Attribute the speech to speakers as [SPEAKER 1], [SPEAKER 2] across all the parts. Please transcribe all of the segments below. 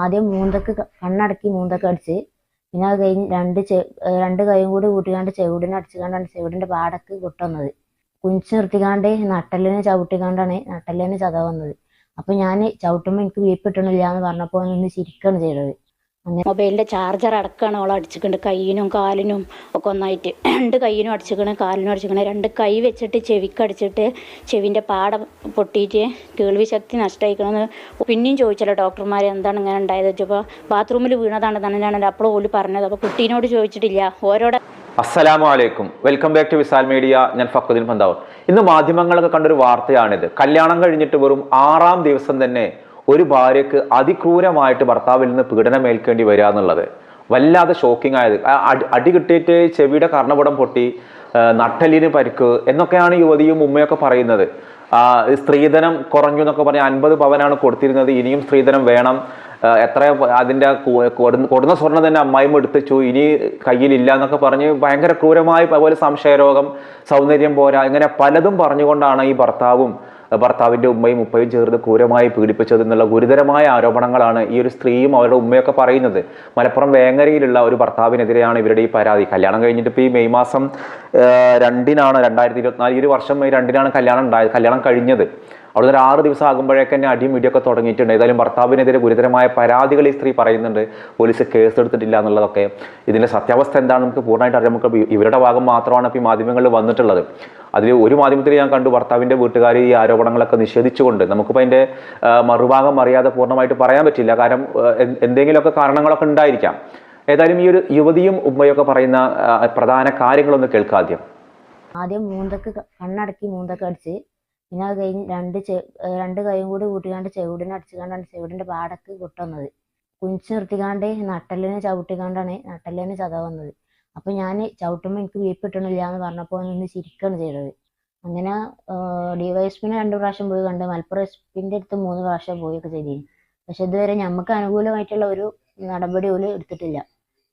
[SPEAKER 1] ആദ്യം മൂന്തക്ക് കണ്ണടക്കി മൂന്തക്ക് അടിച്ച്. പിന്നെ അത് കഴിഞ്ഞ് രണ്ട് ചെ രണ്ട് കൈയും കൂടി കൂട്ടിക്കാണ്ട് ചെവിടിനെ അടിച്ചുകൊണ്ടാണ് ചെവിടിന്റെ പാടക്ക് കൊട്ടുവന്നത് കുഞ്ചു നിർത്തിക്കാണ്ട് നട്ടലിനെ ചവിട്ടിക്കാണ്ടാണ് നട്ടലിനെ ചത വന്നത്. അപ്പൊ ഞാൻ ചവിട്ടുമ്പോൾ എനിക്ക് വീപ്പിട്ടണില്ല എന്ന് പറഞ്ഞപ്പോൾ ഒന്ന് ചിരിക്കാണ് ചെയ്തത്.
[SPEAKER 2] മൊബൈലിന്റെ ചാർജർ അടക്കമാണ് അവൾ അടിച്ചിട്ടുണ്ട് കയ്യിനും കാലിനും ഒക്കെ ഒന്നായിട്ട്. രണ്ട് കയ്യിനും അടിച്ചിക്കണ് കാലിനും അടിച്ചിക്കണ് രണ്ട് കൈ വെച്ചിട്ട് ചെവിക്ക് അടിച്ചിട്ട് ചെവിന്റെ പാട പൊട്ടിയിട്ട് കേൾവി ശക്തി നഷ്ടമായിക്കണമെന്ന് പിന്നെയും ചോദിച്ചല്ലോ ഡോക്ടർമാർ എന്താണ് ഇങ്ങനെ ഉണ്ടായത്. വെച്ചപ്പോൾ ബാത്റൂമിൽ വീണതാണ് എന്റെ അപ്പോൾ ഓൽ പറഞ്ഞത്. അപ്പോൾ കുട്ടീനോട് ചോദിച്ചിട്ടില്ല. ഓരോടെ
[SPEAKER 3] അസ്സലാമു അലൈക്കും. Welcome back to Visal media. ഞാൻ ഫക്കുദ്ദീൻ പന്താവ് ഇന്ന് മാധ്യമങ്ങളൊക്കെ കണ്ടൊരു വാർത്തയാണിത്. കല്യാണം കഴിഞ്ഞിട്ട് വെറും ആറാം ദിവസം തന്നെ ഒരു ഭാര്യക്ക് അതിക്രൂരമായിട്ട് ഭർത്താവിൽ നിന്ന് പീഡനം ഏൽക്കേണ്ടി വരിക എന്നുള്ളത്. വല്ലാതെ ഷോക്കിംഗ് ആയത്. അടി- കിട്ടിയിട്ട് ചെവിയുടെ കർണപടം പൊട്ടി നട്ടലിന് പരിക്ക് എന്നൊക്കെയാണ് യുവതിയും ഉമ്മയൊക്കെ പറയുന്നത്. സ്ത്രീധനം കുറഞ്ഞു എന്നൊക്കെ പറഞ്ഞ് അൻപത് പവനാണ് കൊടുത്തിരുന്നത്. ഇനിയും സ്ത്രീധനം വേണം. എത്ര അതിന്റെ കൊടുന്ന സ്വർണം തന്നെ അമ്മായിമ്മ എടുത്തു ഇനി കയ്യിലില്ല എന്നൊക്കെ പറഞ്ഞ് ഭയങ്കര ക്രൂരമായി അതുപോലെ സംശയരോഗം സൗന്ദര്യം പോരാ ഇങ്ങനെ പലതും പറഞ്ഞുകൊണ്ടാണ് ഈ ഭർത്താവും ഭർത്താവിന്റെ ഉമ്മയും ഉപ്പയും ചേർന്ന് ക്രൂരമായി പീഡിപ്പിച്ചത് എന്നുള്ള ഗുരുതരമായ ആരോപണങ്ങളാണ് ഈ ഒരു സ്ത്രീയും അവരുടെ ഉമ്മയൊക്കെ പറയുന്നത്. മലപ്പുറം വേങ്ങരയിലുള്ള ഒരു ഭർത്താവിനെതിരെയാണ് ഇവരുടെ ഈ പരാതി. കല്യാണം കഴിഞ്ഞിട്ട് ഇപ്പോൾ ഈ മെയ് മാസം രണ്ടിനാണ് രണ്ടായിരത്തി ഇരുപത്തിനാല് ഈ ഒരു വർഷം മെയ് രണ്ടിനാണ് കല്യാണം ഉണ്ടായത് കല്യാണം കഴിഞ്ഞത്. അവിടെ ഒരു ആറ് ദിവസം ആകുമ്പോഴേക്ക് തന്നെ അടിയും ഇടിയൊക്കെ തുടങ്ങിയിട്ടുണ്ട്. ഏതായാലും ഭർത്താവിനെതിരെ ഗുരുതരമായ പരാതികൾ ഈ സ്ത്രീ പറയുന്നുണ്ട്. പോലീസ് കേസ് എടുത്തിട്ടില്ല എന്നുള്ളതൊക്കെ. ഇതിന്റെ സത്യാവസ്ഥ എന്താണെന്ന് നമുക്ക് പൂർണമായിട്ട് അറിയാം നമുക്ക് ഇവരുടെ ഭാഗം മാത്രമാണ് ഇപ്പോൾ ഈ മാധ്യമങ്ങളിൽ വന്നിട്ടുള്ളത്. അതിൽ ഒരു മാധ്യമത്തിൽ ഞാൻ കണ്ടു ഭർത്താവിന്റെ വീട്ടുകാർ ഈ ആരോപണങ്ങളൊക്കെ നിഷേധിച്ചുകൊണ്ട്. നമുക്കിപ്പോൾ അതിന്റെ മറുഭാഗം അറിയാതെ പൂർണമായിട്ട് പറയാൻ പറ്റില്ല. കാരണം എന്തെങ്കിലുമൊക്കെ കാരണങ്ങളൊക്കെ ഉണ്ടായിരിക്കാം. ഏതായാലും ഈ ഒരു യുവതിയും ഉമ്മയൊക്കെ പറയുന്ന പ്രധാന കാര്യങ്ങളൊന്ന് കേൾക്കാദ്യം
[SPEAKER 1] ആദ്യം. മൂന്തക്ക് കണ്ണടക്കി മൂന്തക്ക് അടിച്ച് പിന്നെ അത് കഴിഞ്ഞ് രണ്ട് ചെ രണ്ട് കൈയും കൂടി കൂട്ടിക്കാണ്ട് ചെവിടിനെ അടിച്ചുകൊണ്ടാണ് ചെവിടിന്റെ പാടക്ക് കൊട്ടുന്നത് കുഞ്ഞു നിർത്തിക്കാണ്ട് നട്ടലിനെ ചവിട്ടിക്കാണ്ടാണ് നട്ടലിനെ ചത വന്നത്. അപ്പൊ ഞാൻ ചവിട്ടുമ്പോൾ എനിക്ക് വീപ്പ് കിട്ടണില്ല എന്ന് പറഞ്ഞപ്പോൾ നിന്ന് ചിരിക്കാണ് ചെയ്തത്. അങ്ങനെ ഡിവൈഎസ്പിനെ രണ്ട് പ്രാവശ്യം പോയി കണ്ട് മലപ്പുറം എസ് പിന്റെ അടുത്ത് മൂന്ന് പ്രാവശ്യം പോയൊക്കെ ചെയ്തിരുന്നു. പക്ഷെ ഇതുവരെ നമുക്ക് അനുകൂലമായിട്ടുള്ള ഒരു നടപടി പോലും എടുത്തിട്ടില്ല.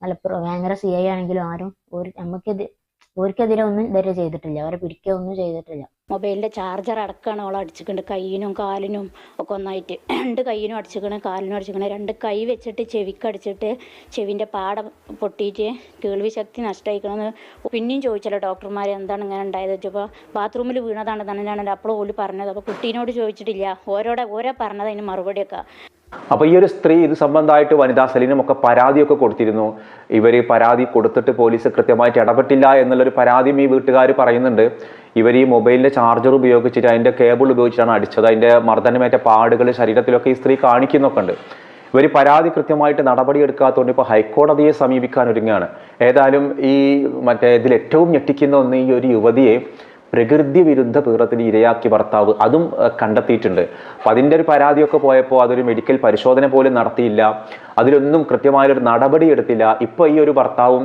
[SPEAKER 1] മലപ്പുറം ഭയങ്കര സി ഐ ആണെങ്കിലും ആരും ഒരു നമുക്കെതിരെ ഓർക്കെതിരെ ഒന്നും ഇതുവരെ ചെയ്തിട്ടില്ല. അവരെ പിടിക്കുക ഒന്നും ചെയ്തിട്ടില്ല.
[SPEAKER 2] മൊബൈലിന്റെ ചാർജർ അടക്കമാണ് അവൾ അടിച്ചിട്ടുണ്ട് കൈയിനും കാലിനും ഒക്കെ ഒന്നായിട്ട്. രണ്ട് കൈയിനും അടിച്ചിക്കണ് കാലിനും അടിച്ചിക്കണ് രണ്ട് കൈ വെച്ചിട്ട് ചെവിക്കടിച്ചിട്ട് ചെവിന്റെ പാട പൊട്ടിയിട്ട് കേൾവി ശക്തി നഷ്ടമായിക്കണമെന്ന് പിന്നെയും ചോദിച്ചല്ലോ ഡോക്ടർമാർ എന്താണ് ഇങ്ങനെ ഉണ്ടായത്? വെച്ചപ്പോൾ ബാത്റൂമിൽ വീണതാണ് തന്നെയാണ് അപ്പോൾ ഓൽ പറഞ്ഞത്. അപ്പോൾ കുട്ടീനോട് ചോദിച്ചിട്ടില്ല. ഓരോടെ ഓരോ പറഞ്ഞത് അതിന് മറുപടിയൊക്കെ.
[SPEAKER 3] അപ്പൊ ഈ ഒരു സ്ത്രീ ഇത് സംബന്ധമായിട്ട് വനിതാ സലീനും ഒക്കെ പരാതിയൊക്കെ കൊടുത്തിരുന്നു. ഇവർ പരാതി കൊടുത്തിട്ട് പോലീസ് കൃത്യമായിട്ട് ഇടപെട്ടില്ല എന്നുള്ളൊരു പരാതിയും ഈ വീട്ടുകാർ പറയുന്നുണ്ട്. ഇവർ ഈ മൊബൈലിന്റെ ചാർജർ ഉപയോഗിച്ചിട്ട് അതിന്റെ കേബിൾ ഉപയോഗിച്ചിട്ടാണ് അടിച്ചത്. അതിന്റെ മർദ്ദനമേറ്റ പാടുകൾ ശരീരത്തിലൊക്കെ ഈ സ്ത്രീ കാണിക്കുന്നൊക്കെ ഉണ്ട്. ഇവർ പരാതി കൃത്യമായിട്ട് നടപടി എടുക്കാത്തതുകൊണ്ട് ഇപ്പോൾ ഹൈക്കോടതിയെ സമീപിക്കാൻ ഒരുങ്ങുകയാണ്. ഏതായാലും ഈ മറ്റേ ഇതിൽ ഏറ്റവും ഞെട്ടിക്കുന്ന ഒന്ന് ഈ ഒരു യുവതിയെ പ്രകൃതി വിരുദ്ധ പീഡനത്തിന് ഇരയാക്കി ഭർത്താവ് അതും കണ്ടെത്തിയിട്ടുണ്ട്. അപ്പം അതിന്റെ ഒരു പരാതിയൊക്കെ പോയപ്പോൾ അതൊരു മെഡിക്കൽ പരിശോധന പോലും നടത്തിയില്ല. അതിലൊന്നും കൃത്യമായൊരു നടപടി എടുത്തില്ല. ഇപ്പോൾ ഈ ഒരു ഭർത്താവും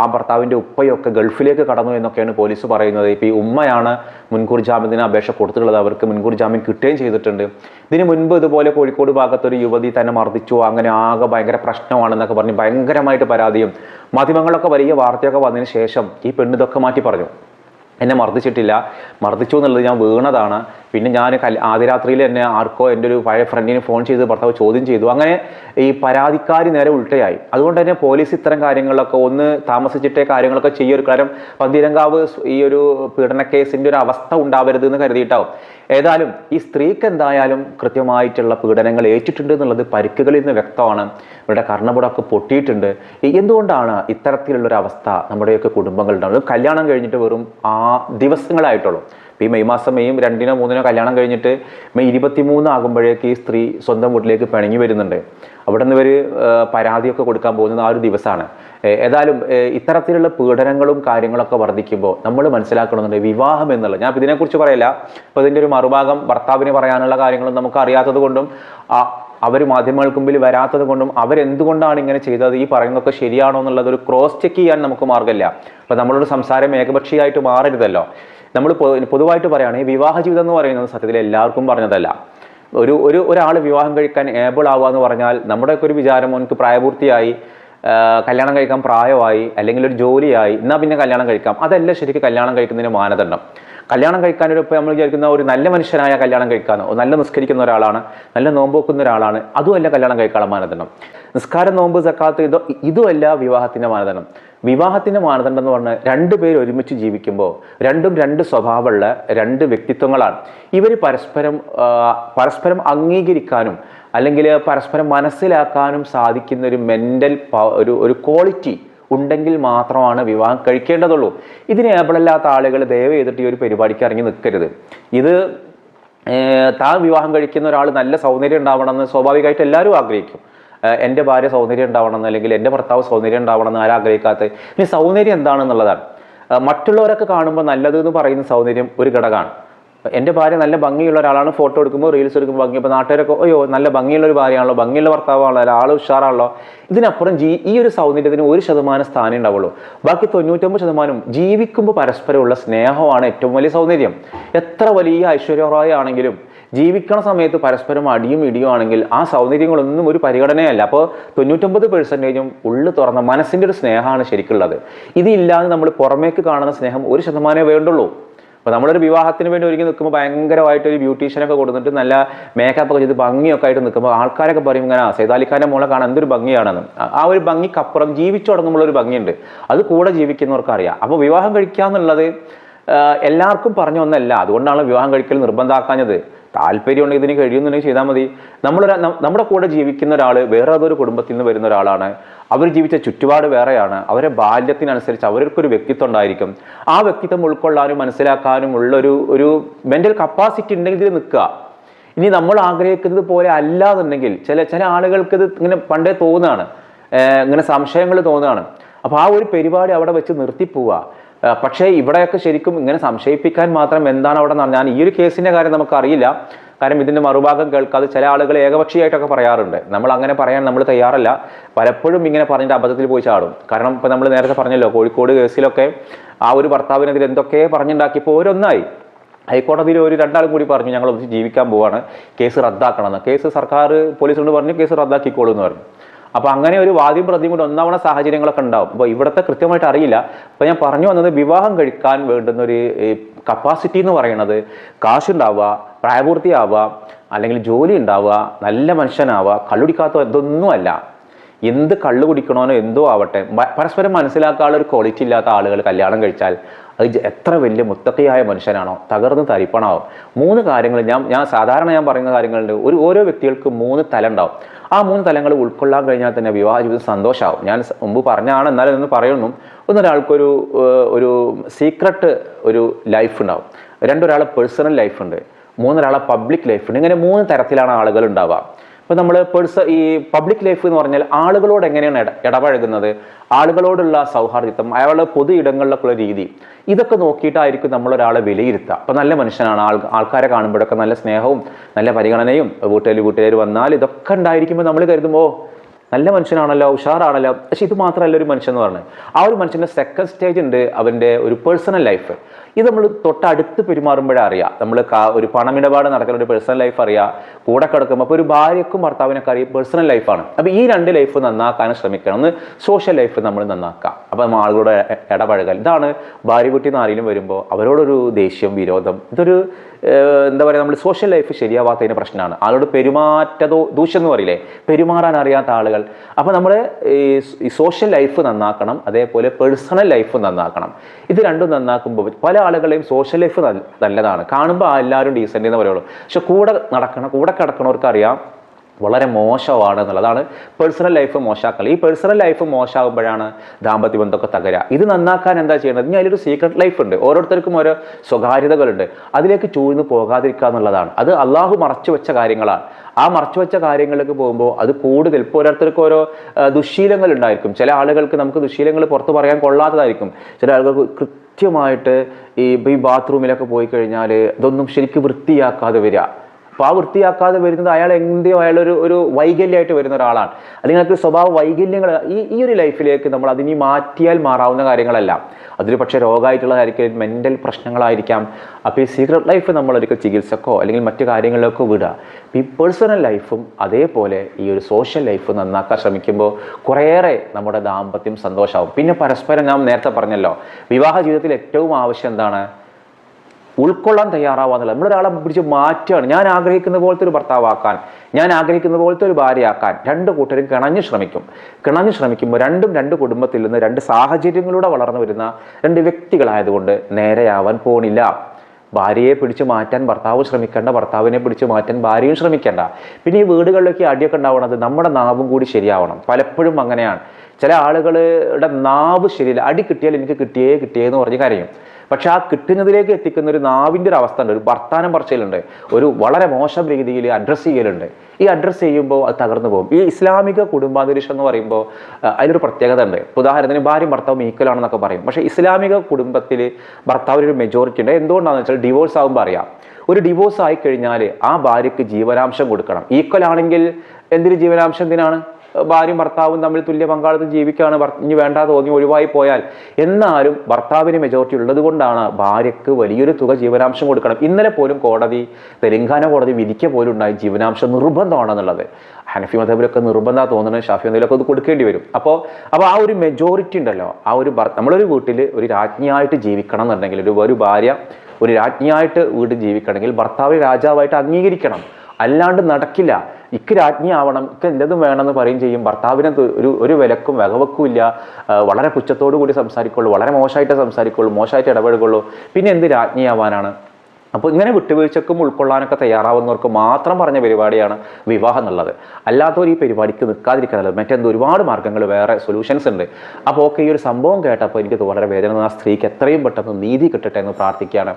[SPEAKER 3] ആ ഭർത്താവിന്റെ ഉപ്പയൊക്കെ ഗൾഫിലേക്ക് കടന്നു എന്നൊക്കെയാണ് പോലീസ് പറയുന്നത്. ഇപ്പോൾ ഈ ഉമ്മയാണ് മുൻകൂർ ജാമ്യത്തിന് അപേക്ഷ കൊടുത്തിട്ടുള്ളത്. അവർക്ക് മുൻകൂർ ജാമ്യം കിട്ടുകയും ചെയ്തിട്ടുണ്ട്. ഇതിന് മുൻപ് ഇതുപോലെ കോഴിക്കോട് ഭാഗത്തൊരു യുവതി തന്നെ മർദ്ദിച്ചു. അങ്ങനെ ആകെ ഭയങ്കര പ്രശ്നമാണെന്നൊക്കെ പറഞ്ഞ് ഭയങ്കരമായിട്ട് പരാതിയും മാധ്യമങ്ങളൊക്കെ വലിയ വാർത്തയൊക്കെ വന്നതിന് ശേഷം ഈ പെണ്ണ് ഇതൊക്കെ മാറ്റി പറഞ്ഞു. എന്നെ മർദ്ദിച്ചിട്ടില്ല. മർദ്ദിച്ചു എന്നുള്ളത് ഞാൻ വീണതാണ്. പിന്നെ ഞാൻ കൽ ആദ്യരാത്രിയിൽ എന്നെ ആർക്കോ എന്റെ ഒരു പഴയ ഫ്രണ്ടിന് ഫോൺ ചെയ്ത് ഭർത്താവ് ചോദ്യം ചെയ്തു. അങ്ങനെ ഈ പരാതിക്കാരി നേരെ ഉൾട്ടയായി. അതുകൊണ്ട് തന്നെ പോലീസ് ഇത്തരം കാര്യങ്ങളൊക്കെ ഒന്ന് താമസിച്ചിട്ടേ കാര്യങ്ങളൊക്കെ ചെയ്യൊരു കാര്യം പന്തിരങ്കാവ് ഈ ഒരു പീഡന കേസിന്റെ ഒരു അവസ്ഥ ഉണ്ടാവരുത് എന്ന് കരുതിയിട്ടാവും. ഏതായാലും ഈ സ്ത്രീക്ക് എന്തായാലും കൃത്യമായിട്ടുള്ള പീഡനങ്ങൾ ഏറ്റിട്ടുണ്ട് എന്നുള്ളത് പരിക്കുകളിൽ നിന്ന് വ്യക്തമാണ്. ഇവരുടെ കർണപുടമൊക്കെ പൊട്ടിയിട്ടുണ്ട്. എന്തുകൊണ്ടാണ് ഇത്തരത്തിലുള്ളൊരു അവസ്ഥ നമ്മുടെയൊക്കെ കുടുംബങ്ങളുണ്ടാവുന്നത്? കല്യാണം കഴിഞ്ഞിട്ട് വെറും ആ ദിവസങ്ങളായിട്ടുള്ളൂ. ഇപ്പം ഈ മെയ് മാസം മെയ്യും രണ്ടിനോ മൂന്നിനോ കല്യാണം കഴിഞ്ഞിട്ട് മെയ് ഇരുപത്തിമൂന്ന് ആകുമ്പോഴേക്ക് ഈ സ്ത്രീ സ്വന്തം വീട്ടിലേക്ക് പിണങ്ങി വരുന്നുണ്ട്. അവിടെ നിന്ന് ഇവർ പരാതിയൊക്കെ കൊടുക്കാൻ പോകുന്ന ആ ഒരു ദിവസമാണ് ഏതായാലും ഇത്തരത്തിലുള്ള പീഡനങ്ങളും കാര്യങ്ങളൊക്കെ വർദ്ധിക്കുമ്പോൾ നമ്മൾ മനസ്സിലാക്കണമെന്നുണ്ട് വിവാഹം എന്നുള്ളത്. ഞാൻ ഇതിനെക്കുറിച്ച് പറയില്ല. അപ്പോൾ ഇതിന്റെ ഒരു മറുഭാഗം ഭർത്താവിന് പറയാനുള്ള കാര്യങ്ങളും നമുക്ക് അറിയാത്തത് കൊണ്ടും അവർ മാധ്യമങ്ങൾക്ക് മുമ്പിൽ വരാത്തത് കൊണ്ടും അവരെന്തുകൊണ്ടാണ് ഇങ്ങനെ ചെയ്തത്? ഈ പറയുന്നതൊക്കെ ശരിയാണോ എന്നുള്ളത് ഒരു ക്രോസ് ചെക്ക് ചെയ്യാൻ നമുക്ക് മാർഗമില്ല. അപ്പോൾ നമ്മളൊരു സംസാരം ഏകപക്ഷീയമായിട്ട് മാറരുതല്ലോ. നമ്മൾ പൊതുവായിട്ട് പറയുകയാണെങ്കിൽ വിവാഹ ജീവിതം എന്ന് പറയുന്നത് സത്യത്തിൽ എല്ലാവർക്കും പറഞ്ഞതല്ല. ഒരു ഒരു ഒരാൾ വിവാഹം കഴിക്കാൻ ഏബിൾ ആവുക എന്ന് പറഞ്ഞാൽ നമ്മുടെയൊക്കെ ഒരു വിചാരം എനിക്ക് പ്രായപൂർത്തിയായി. കല്യാണം കഴിക്കാൻ പ്രായമായി അല്ലെങ്കിൽ ഒരു ജോലിയായി എന്നാൽ പിന്നെ കല്യാണം കഴിക്കാം? അതല്ല ശരിക്കും കല്യാണം കഴിക്കുന്നതിന് മാനദണ്ഡം. കല്യാണം കഴിക്കാൻ ഒരു ഇപ്പോൾ നമ്മൾ വിചാരിക്കുന്ന ഒരു നല്ല മനുഷ്യനായ കല്യാണം കഴിക്കാനോ നല്ല നിസ്കരിക്കുന്ന ഒരാളാണ് നല്ല നോമ്പ് വെക്കുന്ന ഒരാളാണ് അതുമല്ല കല്യാണം കഴിക്കാനുള്ള മാനദണ്ഡം. നിസ്കാരം നോമ്പ് സക്കാത്ത് ഇതോ ഇതുമല്ല വിവാഹത്തിന്റെ മാനദണ്ഡം. വിവാഹത്തിന്റെ മാനദണ്ഡം എന്ന് പറഞ്ഞാൽ രണ്ട് പേര് ഒരുമിച്ച് ജീവിക്കുമ്പോൾ രണ്ടും രണ്ട് സ്വഭാവമുള്ള രണ്ട് വ്യക്തിത്വങ്ങളാണ്. ഇവർ പരസ്പരം പരസ്പരം അംഗീകരിക്കാനും അല്ലെങ്കിൽ പരസ്പരം മനസ്സിലാക്കാനും സാധിക്കുന്ന ഒരു മെന്റൽ ഒരു ഒരു ക്വാളിറ്റി ഉണ്ടെങ്കിൽ മാത്രമാണ് വിവാഹം കഴിക്കേണ്ടതുള്ളൂ. ഇതിന് ഏബിളല്ലാത്ത ആളുകൾ ദയവ് ചെയ്തിട്ട് ഈ ഒരു പരിപാടിക്ക് ഇറങ്ങി നിൽക്കരുത്. ഇത് താൻ വിവാഹം കഴിക്കുന്ന ഒരാൾ നല്ല സൗന്ദര്യം ഉണ്ടാവണമെന്ന് സ്വാഭാവികമായിട്ട് എല്ലാവരും ആഗ്രഹിക്കും. എന്റെ ഭാര്യ സൗന്ദര്യം ഉണ്ടാവണമെന്ന് അല്ലെങ്കിൽ എന്റെ ഭർത്താവ് സൗന്ദര്യം ഉണ്ടാവണമെന്ന് ആരും ആഗ്രഹിക്കാത്ത ഇനി സൗന്ദര്യം എന്താണെന്നുള്ളതാണ്. മറ്റുള്ളവരൊക്കെ കാണുമ്പോൾ നല്ലത് എന്ന് പറയുന്ന സൗന്ദര്യം ഒരു ഘടകമാണ്. എന്റെ ഭാര്യ നല്ല ഭംഗിയുള്ള ഒരാളാണ് ഫോട്ടോ എടുക്കുമ്പോൾ റീൽസ് എടുക്കുമ്പോൾ ഭംഗി. അപ്പോൾ നാട്ടുകാരൊക്കെ അയ്യോ നല്ല ഭംഗിയുള്ള ഒരു ഭാര്യയാണല്ലോ ഭംഗിയുള്ള ഭർത്താവാണല്ലോ ആൾ ഉഷാറാണല്ലോ. ഇതിനപ്പുറം ജീ ഈ ഒരു സൗന്ദര്യത്തിന് ഒരു ശതമാനം സ്ഥാനം ഉണ്ടാവുള്ളൂ. ബാക്കി തൊണ്ണൂറ്റൊമ്പത് ശതമാനം ജീവിക്കുമ്പോൾ പരസ്പരമുള്ള സ്നേഹമാണ് ഏറ്റവും വലിയ സൗന്ദര്യം. എത്ര വലിയ ഐശ്വര്യറായ ആണെങ്കിലും ജീവിക്കണ സമയത്ത് പരസ്പരം അടിയും ഇടിയും ആണെങ്കിൽ ആ സൗന്ദര്യങ്ങളൊന്നും ഒരു പരിഗണനയല്ല. അപ്പോൾ തൊണ്ണൂറ്റൊമ്പത് പെർസെന്റേജും ഉള്ളു തുറന്ന മനസ്സിന്റെ ഒരു സ്നേഹമാണ് ശരിക്കുള്ളത്. ഇതില്ലാതെ നമ്മൾ പുറമേക്ക് കാണുന്ന സ്നേഹം ഒരു ശതമാനമേ വേണ്ടുള്ളൂ. അപ്പോൾ നമ്മളൊരു വിവാഹത്തിന് വേണ്ടി ഒരുങ്ങി നിൽക്കുമ്പോൾ ഭയങ്കരമായിട്ട് ഒരു ബ്യൂട്ടീഷ്യനൊക്കെ കൊടുത്തിട്ട് നല്ല മേക്കപ്പ് ഒക്കെ ചെയ്ത് ഭംഗിയൊക്കെ ആയിട്ട് നിൽക്കുമ്പോൾ ആൾക്കാരൊക്കെ പറയും ഇങ്ങനെ സൈതാലിക്കാന്റെ മോളെ കാണാൻ എന്തൊരു ഭംഗിയാണെന്ന്. ആ- ആ ഒരു ഭംഗിക്കപ്പുറം ജീവിച്ചു തുടങ്ങുമ്പോൾ ഒരു ഭംഗിയുണ്ട്. അത് കൂടെ ജീവിക്കുന്നവർക്ക് അറിയാം. അപ്പോൾ വിവാഹം കഴിക്കുക എന്നുള്ളത് എല്ലാവർക്കും പറഞ്ഞ ഒന്നല്ല. അതുകൊണ്ടാണ് വിവാഹം കഴിക്കൽ നിർബന്ധമാക്കാഞ്ഞത്. താല്പര്യമുണ്ടെങ്കിൽ ഇതിന് കഴിയുന്നുണ്ടെങ്കിൽ ചെയ്താൽ മതി. നമ്മളൊരു നമ്മുടെ കൂടെ ജീവിക്കുന്ന ഒരാൾ വേറെ ഏതൊരു കുടുംബത്തിൽ നിന്ന് വരുന്ന ഒരാളാണ്. അവർ ജീവിച്ച ചുറ്റുപാട് വേറെയാണ്. അവരെ ബാല്യത്തിനനുസരിച്ച് അവർക്കൊരു വ്യക്തിത്വം ഉണ്ടായിരിക്കും. ആ വ്യക്തിത്വം ഉൾക്കൊള്ളാനും മനസ്സിലാക്കാനും ഉള്ള ഒരു ഒരു മെന്റൽ കപ്പാസിറ്റി ഉണ്ടെങ്കിൽ ഇതിൽ നിൽക്കുക. ഇനി നമ്മൾ ആഗ്രഹിക്കുന്നത് പോലെ അല്ലാന്നുണ്ടെങ്കിൽ ചില ചില ആളുകൾക്ക് ഇത് ഇങ്ങനെ പണ്ടേ തോന്നുകയാണ് ഇങ്ങനെ സംശയങ്ങൾ തോന്നുകയാണ് അപ്പോൾ ആ ഒരു പരിപാടി അവിടെ വെച്ച് നിർത്തിപ്പോവുക പക്ഷേ ഇവിടെയൊക്കെ ശരിക്കും ഇങ്ങനെ സംശയിപ്പിക്കാൻ മാത്രം എന്താണ് അവിടെ ഞാൻ ഈ ഒരു കേസിന്റെ കാര്യം നമുക്കറിയില്ല. കാരണം ഇതിന്റെ മറുഭാഗം കേൾക്കാതെ ചില ആളുകൾ ഏകപക്ഷീയമായിട്ടൊക്കെ പറയാറുണ്ട്. നമ്മൾ അങ്ങനെ പറയാൻ നമ്മൾ തയ്യാറല്ല. പലപ്പോഴും ഇങ്ങനെ പറഞ്ഞിട്ട് അബദ്ധത്തിൽ പോയി ചാടും. കാരണം ഇപ്പോൾ നമ്മൾ നേരത്തെ പറഞ്ഞല്ലോ കോഴിക്കോട് കേസിലൊക്കെ ആ ഒരു ഭർത്താവിനെതിരെ എന്തൊക്കെ പറഞ്ഞുണ്ടാക്കിയപ്പോൾ ഓരോന്നായി. ഹൈക്കോടതിയിൽ ഒരു രണ്ടാളും കൂടി പറഞ്ഞു ഞങ്ങൾ ഒന്നിച്ച് ജീവിക്കാൻ പോവാണ്. കേസ് റദ്ദാക്കണം എന്ന് കേസ് സർക്കാർ പോലീസിനോട് പറഞ്ഞു കേസ് റദ്ദാക്കിക്കോളൂ എന്ന് പറഞ്ഞു. അപ്പോൾ അങ്ങനെ ഒരു വാദ്യം പ്രതിയും കൂടി ഒന്നാവണ സാഹചര്യങ്ങളൊക്കെ ഉണ്ടാവും. അപ്പോൾ ഇവിടുത്തെ കൃത്യമായിട്ട് അറിയില്ല. അപ്പോൾ ഞാൻ പറഞ്ഞു വന്നത് വിവാഹം കഴിക്കാൻ വേണ്ടുന്ന ഒരു കപ്പാസിറ്റി എന്ന് പറയുന്നത് കാശുണ്ടാവുക പ്രായപൂർത്തിയാവുക അല്ലെങ്കിൽ ജോലി ഉണ്ടാവുക നല്ല മനുഷ്യനാവുക കള്ളുടിക്കാത്ത ഇതൊന്നുമല്ല എന്ത് കള്ളു കുടിക്കണോനോ എന്തോ ആവട്ടെ. പരസ്പരം മനസ്സിലാക്കാനുള്ള ഒരു ക്വാളിറ്റി ഇല്ലാത്ത ആളുകൾ കല്യാണം കഴിച്ചാൽ അത് എത്ര വലിയ മുത്തക്കയായ മനുഷ്യനാണോ തകർന്ന് തരിപ്പണാവും. മൂന്ന് കാര്യങ്ങൾ ഞാൻ ഞാൻ സാധാരണ ഞാൻ പറയുന്ന കാര്യങ്ങളുണ്ട്. ഒരു ഓരോ വ്യക്തികൾക്ക് മൂന്ന് തല ഉണ്ടാവും. ആ മൂന്ന് തലങ്ങൾ ഉൾക്കൊള്ളാൻ കഴിഞ്ഞാൽ തന്നെ വിവാഹ ജീവിതം സന്തോഷമാവും. ഞാൻ മുമ്പ് പറഞ്ഞാണ് എന്നാലും ഇന്ന് പറയുന്നു ഒന്നൊരാൾക്കൊരു ഒരു സീക്രട്ട് ഒരു ലൈഫ് ഉണ്ടാവും. രണ്ടൊരാളെ പേഴ്സണൽ ലൈഫ് ഉണ്ട് മൂന്നൊരാളെ പബ്ലിക് ലൈഫ് ഉണ്ട്. ഇങ്ങനെ മൂന്ന് തരത്തിലാണ് ആളുകൾ ഉണ്ടാവുക. അപ്പോൾ നമ്മൾ പേഴ്സ ഈ പബ്ലിക് ലൈഫ് എന്ന് പറഞ്ഞാൽ ആളുകളോട് എങ്ങനെയാണ് ഇട ഇടപഴകുന്നത് ആളുകളോടുള്ള സൗഹാർദ്ദം അയാളുടെ പൊതു ഇടങ്ങളിലൊക്കെയുള്ള രീതി ഇതൊക്കെ നോക്കിയിട്ടായിരിക്കും നമ്മൾ ഒരാളെ വിലയിരുത്തുക അപ്പോൾ നല്ല മനുഷ്യനാണ് ആൾ ആൾക്കാരെ കാണുമ്പോഴൊക്കെ നല്ല സ്നേഹവും നല്ല പരിഗണനയും വീട്ടുകാർ വീട്ടുകാർ വന്നാൽ ഇതൊക്കെ ഉണ്ടായിരിക്കുമ്പോൾ നമ്മൾ കരുതുമ്പോൾ നല്ല മനുഷ്യനാണല്ലോ ഉഷാറാണല്ലോ. പക്ഷെ ഇത് മാത്രമല്ല ഒരു മനുഷ്യൻ എന്ന് പറഞ്ഞത്. ആ ഒരു മനുഷ്യന്റെ സെക്കൻഡ് സ്റ്റേജ് ഉണ്ട് അവന്റെ ഒരു പേഴ്സണൽ ലൈഫ് ഇത് നമ്മൾ തൊട്ടടുത്ത് പെരുമാറുമ്പോഴേ അറിയാം. നമ്മൾ ഒരു പണമിടപാട് നടക്കുന്ന ഒരു പേഴ്സണൽ ലൈഫ് അറിയാം. കൂടെ കിടക്കുമ്പോൾ അപ്പോൾ ഒരു ഭാര്യക്കും ഭർത്താവിനൊക്കെ അറിയാം പേഴ്സണൽ ലൈഫാണ് അപ്പോൾ ഈ രണ്ട് ലൈഫ് നന്നാക്കാൻ ശ്രമിക്കണം. ഒന്ന് സോഷ്യൽ ലൈഫ് നമ്മൾ നന്നാക്കാം. അപ്പോൾ നമ്മൾ ആളുകളുടെ ഇടപഴകൽ ഇതാണ് ഭാര്യ കുട്ടി ആരെങ്കിലും വരുമ്പോൾ അവരോടൊരു ദേഷ്യം വിരോധം. ഇതൊരു എന്താ പറയുക നമ്മൾ സോഷ്യൽ ലൈഫ് ശരിയാവാത്തതിന് പ്രശ്നമാണ്. ആളോട് പെരുമാറ്റ ദോ- ദൂഷ്യം എന്ന് പറയില്ലേ? പെരുമാറാൻ അറിയാത്ത ആളുകൾ. അപ്പോൾ നമ്മൾ ഈ സോഷ്യൽ ലൈഫ് നന്നാക്കണം. അതേപോലെ പേഴ്സണൽ ലൈഫ് നന്നാക്കണം. ഇത് രണ്ടും നന്നാക്കുമ്പോൾ പല ആളുകളെയും സോഷ്യൽ ലൈഫ് നല്ലതാണ്. കാണുമ്പോൾ എല്ലാവരും ഡീസന്റ് എന്ന് പറയുള്ളൂ. പക്ഷെ കൂടെ നടക്കണം കൂടെ കിടക്കണവർക്ക് അറിയാം വളരെ മോശമാണ് എന്നുള്ളതാണ് പേഴ്സണൽ ലൈഫ് മോശമാക്കൽ ഈ പേഴ്സണൽ ലൈഫ് മോശമാകുമ്പോഴാണ് ദാമ്പത്യ ബന്ധമൊക്കെ തകരുക ഇത് നന്നാക്കാൻ എന്താ ചെയ്യേണ്ടത് ഇനി അതിലൊരു സീക്രട്ട് ലൈഫ് ഉണ്ട്. ഓരോരുത്തർക്കും ഓരോ സ്വകാര്യതകളുണ്ട്. അതിലേക്ക് ചൂഴ്ന്നു പോകാതിരിക്കുക എന്നുള്ളതാണ്. അത് അള്ളാഹു മറച്ചു വെച്ച കാര്യങ്ങളാണ്. ആ മറച്ചു വെച്ച കാര്യങ്ങളിലേക്ക് പോകുമ്പോൾ അത് കൂടുതൽ ഇപ്പോൾ ഓരോരുത്തർക്ക് ഓരോ ദുശീലങ്ങൾ ഉണ്ടായിരിക്കും. ചില ആളുകൾക്ക് നമുക്ക് ദുശീലങ്ങൾ പുറത്ത് പറയാൻ കൊള്ളാത്തതായിരിക്കും. ചില ആളുകൾക്ക് കൃത്യമായിട്ട് ഈ ബാത്റൂമിലൊക്കെ പോയി കഴിഞ്ഞാൽ ഇതൊന്നും ശരിക്കും വൃത്തിയാക്കാതെ വരിക. അപ്പോൾ ആ വൃത്തിയാക്കാതെ വരുന്നത് അയാൾ എന്തെയോ അയാളൊരു ഒരു വൈകല്യമായിട്ട് വരുന്ന ഒരാളാണ്. അല്ലെങ്കിൽ അയാൾക്ക് സ്വഭാവ വൈകല്യങ്ങൾ ഈ ഈ ഒരു ലൈഫിലേക്ക് നമ്മൾ അതിനി മാറ്റിയാൽ മാറാവുന്ന കാര്യങ്ങളല്ല. അതിൽ പക്ഷേ രോഗമായിട്ടുള്ള കാര്യത്തിൽ മെന്റൽ പ്രശ്നങ്ങളായിരിക്കാം. അപ്പോൾ ഈ സീക്രട്ട് ലൈഫ് നമ്മൾ ഒരിക്കൽ ചികിത്സക്കോ അല്ലെങ്കിൽ മറ്റു കാര്യങ്ങളിലൊക്കെ വിടുക. ഈ പേഴ്സണൽ ലൈഫും അതേപോലെ ഈ ഒരു സോഷ്യൽ ലൈഫ് നന്നാക്കാൻ ശ്രമിക്കുമ്പോൾ കുറേയേറെ നമ്മുടെ ദാമ്പത്യം സന്തോഷമാവും. പിന്നെ പരസ്പരം ഞാൻ നേരത്തെ പറഞ്ഞല്ലോ വിവാഹ ജീവിതത്തിൽ ഏറ്റവും ആവശ്യം എന്താണ്? ഉൾക്കൊള്ളാൻ തയ്യാറാവാന്നുള്ളത് നമ്മളൊരാളെ പിടിച്ച് മാറ്റുകയാണ്. ഞാൻ ആഗ്രഹിക്കുന്ന പോലത്തെ ഒരു ഭർത്താവാക്കാൻ ഞാൻ ആഗ്രഹിക്കുന്ന പോലത്തെ ഒരു ഭാര്യയാക്കാൻ രണ്ട് കൂട്ടരും കിണഞ്ഞ് ശ്രമിക്കും. കിണഞ്ഞ് ശ്രമിക്കുമ്പോൾ രണ്ടും രണ്ട് കുടുംബത്തിൽ നിന്ന് രണ്ട് സാഹചര്യങ്ങളിലൂടെ വളർന്നു വരുന്ന രണ്ട് വ്യക്തികളായതുകൊണ്ട് നേരെയാവാൻ പോണില്ല. ഭാര്യയെ പിടിച്ചു മാറ്റാൻ ഭർത്താവ് ശ്രമിക്കേണ്ട ഭർത്താവിനെ പിടിച്ചു മാറ്റാൻ ഭാര്യയും ശ്രമിക്കേണ്ട. പിന്നെ ഈ വീടുകളിലൊക്കെ അടിയൊക്കെ ഉണ്ടാവണത് നമ്മുടെ നാവും കൂടി ശരിയാവണം. പലപ്പോഴും അങ്ങനെയാണ്. ചില ആളുകളുടെ നാവ് ശരിയില്ല. അടി കിട്ടിയാൽ എനിക്ക് കിട്ടിയേ കിട്ടിയേ എന്ന് പറഞ്ഞ് കരയും. പക്ഷെ ആ കിട്ടുന്നതിലേക്ക് എത്തിക്കുന്ന ഒരു നാവിന്റെ ഒരു അവസ്ഥ ഉണ്ട്. ഒരു വർത്താനം പറച്ചിലുണ്ട്. ഒരു വളരെ മോശം രീതിയിൽ അഡ്രസ്സ് ചെയ്യലുണ്ട്. ഈ അഡ്രസ്സ് ചെയ്യുമ്പോൾ അത് തകർന്നു പോകും. ഈ ഇസ്ലാമിക കുടുംബാന്തരീക്ഷം എന്ന് പറയുമ്പോൾ അതിലൊരു പ്രത്യേകത ഉണ്ട്. ഉദാഹരണത്തിന് ഭാര്യ ഭർത്താവും ഈക്വലാണെന്നൊക്കെ പറയും. പക്ഷേ ഇസ്ലാമിക കുടുംബത്തിൽ ഭർത്താവിന് ഒരു മെജോറിറ്റി ഉണ്ട്. എന്തുകൊണ്ടാണെന്ന് വെച്ചാൽ ഡിവോഴ്സ് ആകുമ്പോൾ അറിയാം. ഒരു ഡിവോഴ്സ് ആയി കഴിഞ്ഞാൽ ആ ഭാര്യയ്ക്ക് ജീവനാംശം കൊടുക്കണം. ഈക്വൽ ആണെങ്കിൽ എന്തിന് ജീവനാംശം എന്തിനാണ്? ഭാര്യയും ഭർത്താവും തമ്മിൽ തുല്യ പങ്കാളിത്തം ജീവിക്കുകയാണ് ഇനി വേണ്ട തോന്നി ഒഴിവായി പോയാൽ എന്നാലും ഭർത്താവിന് മെജോറിറ്റി ഉള്ളത് കൊണ്ടാണ് ഭാര്യയ്ക്ക് വലിയൊരു തുക ജീവനാംശം കൊടുക്കണം. ഇന്നലെ പോലും കോടതി തെലങ്കാന കോടതി വിധിക്ക പോലും ഉണ്ടായി ജീവനാംശം നിർബന്ധമാണെന്നുള്ളത്. ഹനഫി മതബിലൊക്കെ നിർബന്ധം തോന്നുന്നത് ഷാഫി മതബിലൊക്കെ അത് കൊടുക്കേണ്ടി വരും. അപ്പോൾ അപ്പോൾ ആ ഒരു മെജോറിറ്റി ഉണ്ടല്ലോ ആ ഒരു നമ്മളൊരു വീട്ടിൽ ഒരു രാജ്ഞിയായിട്ട് ജീവിക്കണം എന്നുണ്ടെങ്കിൽ ഒരു ഒരു ഭാര്യ ഒരു രാജ്ഞിയായിട്ട് വീട് ജീവിക്കണമെങ്കിൽ ഭർത്താവ് രാജാവായിട്ട് അംഗീകരിക്കണം. അല്ലാണ്ട് നടക്കില്ല. ഇക്ക് രാജ്ഞിയാവണം ഇക്ക് വേണം എന്ന് പറയും ചെയ്യും. ഭർത്താവിന് ഒരു ഒരു വിലക്കും വകവെക്കും ഇല്ല വളരെ പുച്ഛത്തോടു കൂടി സംസാരിക്കുള്ളൂ വളരെ മോശമായിട്ട് സംസാരിക്കുള്ളൂ മോശമായിട്ട് ഇടപെടുകയുള്ളൂ പിന്നെ എന്ത് രാജ്ഞിയാവാനാണ്? അപ്പോൾ ഇങ്ങനെ വിട്ടുവീഴ്ചക്കും ഉൾക്കൊള്ളാനൊക്കെ തയ്യാറാവുന്നവർക്ക് മാത്രം പറഞ്ഞ പരിപാടിയാണ് വിവാഹം എന്നുള്ളത്. അല്ലാത്തവർ ഈ പരിപാടിക്ക് നിൽക്കാതിരിക്കാനല്ല. മറ്റെന്ത് ഒരുപാട് മാർഗങ്ങൾ വേറെ സൊല്യൂഷൻസ് ഉണ്ട്. അപ്പോൾ ഓക്കെ ഈ ഒരു സംഭവം കേട്ടപ്പോൾ എനിക്ക് വളരെ വേദന. ആ സ്ത്രീക്ക് എത്രയും പെട്ടെന്ന് നീതി കിട്ടട്ടെ എന്ന് പ്രാർത്ഥിക്കുകയാണ്.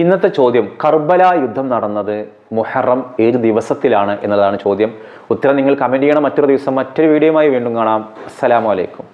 [SPEAKER 3] ഇന്നത്തെ ചോദ്യം കർബല യുദ്ധം നടന്നത് മുഹറം ഏത് ദിവസത്തിലാണ് എന്നതാണ് ചോദ്യം. ഉത്തരം നിങ്ങൾ കമന്റ് ചെയ്യണം. മറ്റൊരു ദിവസം മറ്റൊരു വീഡിയോയുമായി വീണ്ടും കാണാം. അസ്സലാമു അലൈക്കും.